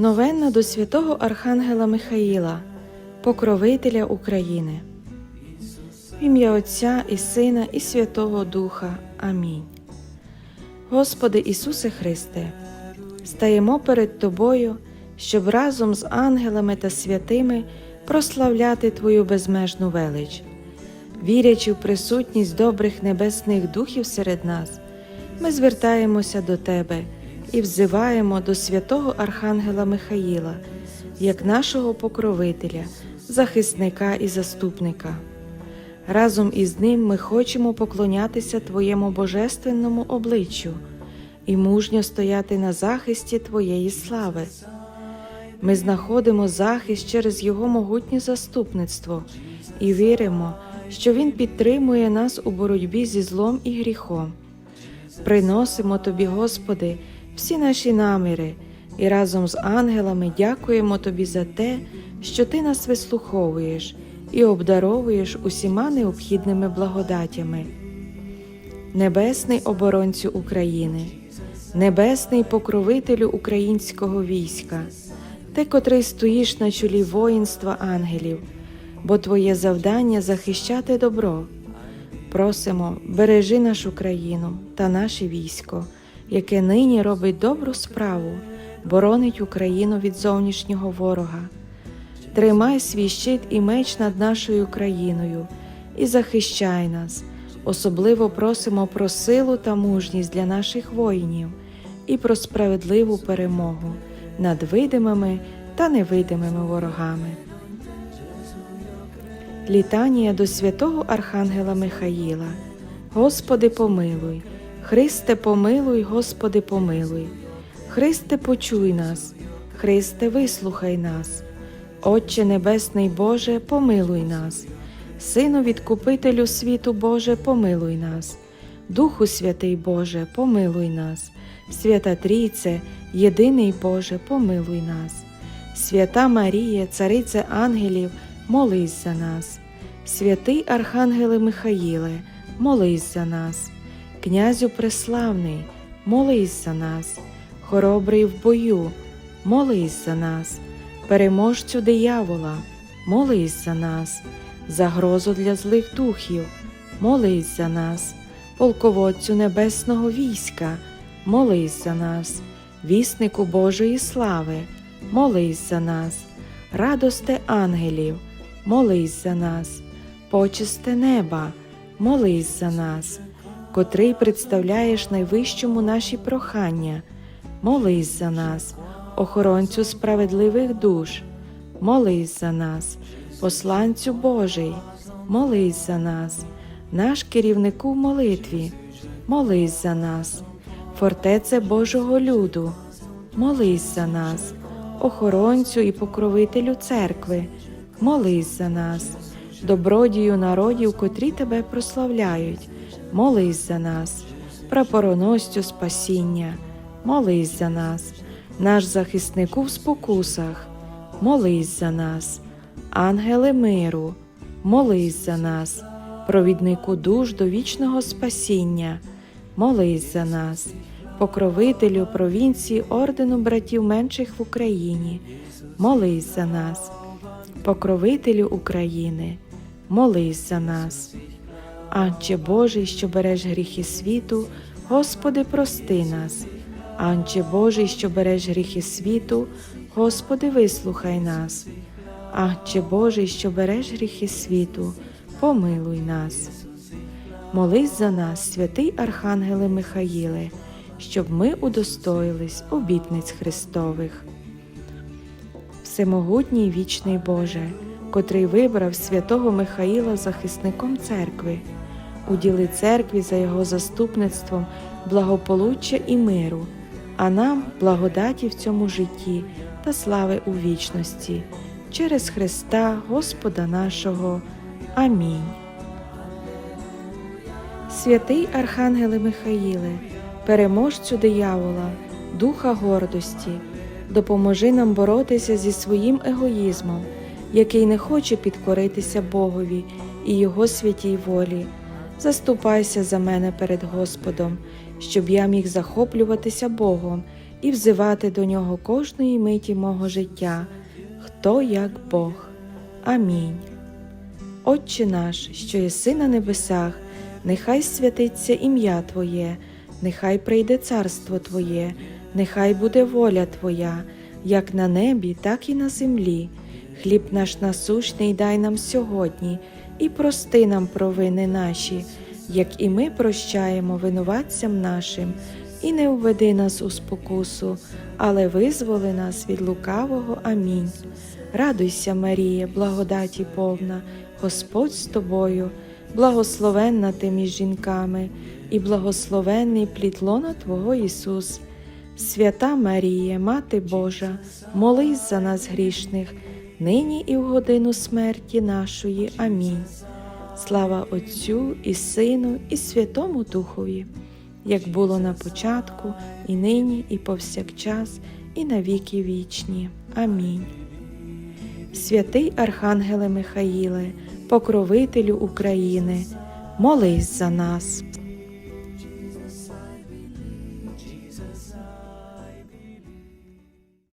Новенна до святого Архангела Михаїла, покровителя України. В ім'я Отця і Сина, і Святого Духа. Амінь. Господи Ісусе Христе, стаємо перед Тобою, щоб разом з ангелами та святими прославляти Твою безмежну велич. Вірячи в присутність добрих небесних духів серед нас, ми звертаємося до Тебе і взиваємо до святого Архангела Михаїла, як нашого покровителя, захисника і заступника. Разом із ним ми хочемо поклонятися Твоєму божественному обличчю і мужньо стояти на захисті Твоєї слави. Ми знаходимо захист через Його могутнє заступництво і віримо, що Він підтримує нас у боротьбі зі злом і гріхом. Приносимо Тобі, Господи, всі наші наміри і разом з ангелами дякуємо Тобі за те, що Ти нас вислуховуєш і обдаровуєш усіма необхідними благодатями. Небесний оборонцю України, небесний покровителю українського війська, ти, котрий стоїш на чолі воїнства ангелів, бо Твоє завдання захищати добро. Просимо, бережи нашу країну та наше військо, яке нині робить добру справу, боронить Україну від зовнішнього ворога. Тримай свій щит і меч над нашою країною і захищай нас. Особливо просимо про силу та мужність для наших воїнів і про справедливу перемогу над видимими та невидимими ворогами. Літанія до святого Архангела Михаїла. Господи, помилуй, Христе, помилуй, Господи, помилуй. Христе, почуй нас, Христе, вислухай нас. Отче Небесний Боже, помилуй нас, Сину Відкупителю світу Боже, помилуй нас, Духу Святий Боже, помилуй нас, Свята Трійце, єдиний Боже, помилуй нас, Свята Марія, Цариця ангелів, молись за нас, святий Архангеле Михаїле, молись за нас, князю Преславний, молись за нас, хоробрий в бою, молись за нас. Переможцю диявола, молись за нас, загрозу для злих духів, молись за нас, полководцю небесного війська, молись за нас, віснику Божої слави, молись за нас, радосте ангелів, молись за нас, почисте неба, молись за нас, котрий представляєш найвищому наші прохання, молись за нас охоронцю справедливих душ, молись за нас, посланцю Божий, молись за нас, наш керівнику в молитві, молись за нас, фортеце Божого люду, молись за нас, охоронцю і покровителю церкви, молись за нас, добродію народів, котрі тебе прославляють, молись за нас, прапороносцю спасіння, молись за нас. Наш захиснику в спокусах, молись за нас, ангели миру, молись за нас, провіднику душ до вічного спасіння, молись за нас, покровителю провінції ордену братів менших в Україні, молись за нас, покровителю України, молись за нас. Анче Божий, що береш гріхи світу, Господи, прости нас. Анче Божий, що береш гріхи світу, Господи, вислухай нас. Анче Божий, що береш гріхи світу, помилуй нас. Молись за нас, святий Архангеле Михаїле, щоб ми удостоїлись обітниць Христових. Всемогутній вічний Боже, котрий вибрав святого Михаїла захисником церкви, уділи церкві за його заступництвом благополуччя і миру а нам благодаті в цьому житті та слави у вічності через Христа Господа нашого. Амінь. Святий Архангеле Михаїле, переможцю диявола, духа гордості, допоможи нам боротися зі своїм егоїзмом, який не хоче підкоритися Богові і Його святій волі. Заступайся за мене перед Господом щоб я міг захоплюватися Богом і взивати до нього кожної миті мого життя, хто як Бог. Амінь. Отче наш, що єси на небесах, нехай святиться ім'я Твоє, нехай прийде царство Твоє, нехай буде воля Твоя, як на небі, так і на землі. Хліб наш насущний дай нам сьогодні, і прости нам провини наші, як і ми прощаємо винуватцям нашим, і не введи нас у спокусу, але визволи нас від лукавого. Амінь. Радуйся, Марія, благодаті повна, Господь з тобою, благословенна ти між жінками, і благословенний плід лона Твого Ісус. Свята Марія, Мати Божа, молись за нас грішних, нині і в годину смерті нашої. Амінь. Слава Отцю і Сину, і Святому Духові, як було на початку, і нині, і повсякчас, і на віки вічні. Амінь. Святий Архангеле Михаїле, покровителю України, молись за нас.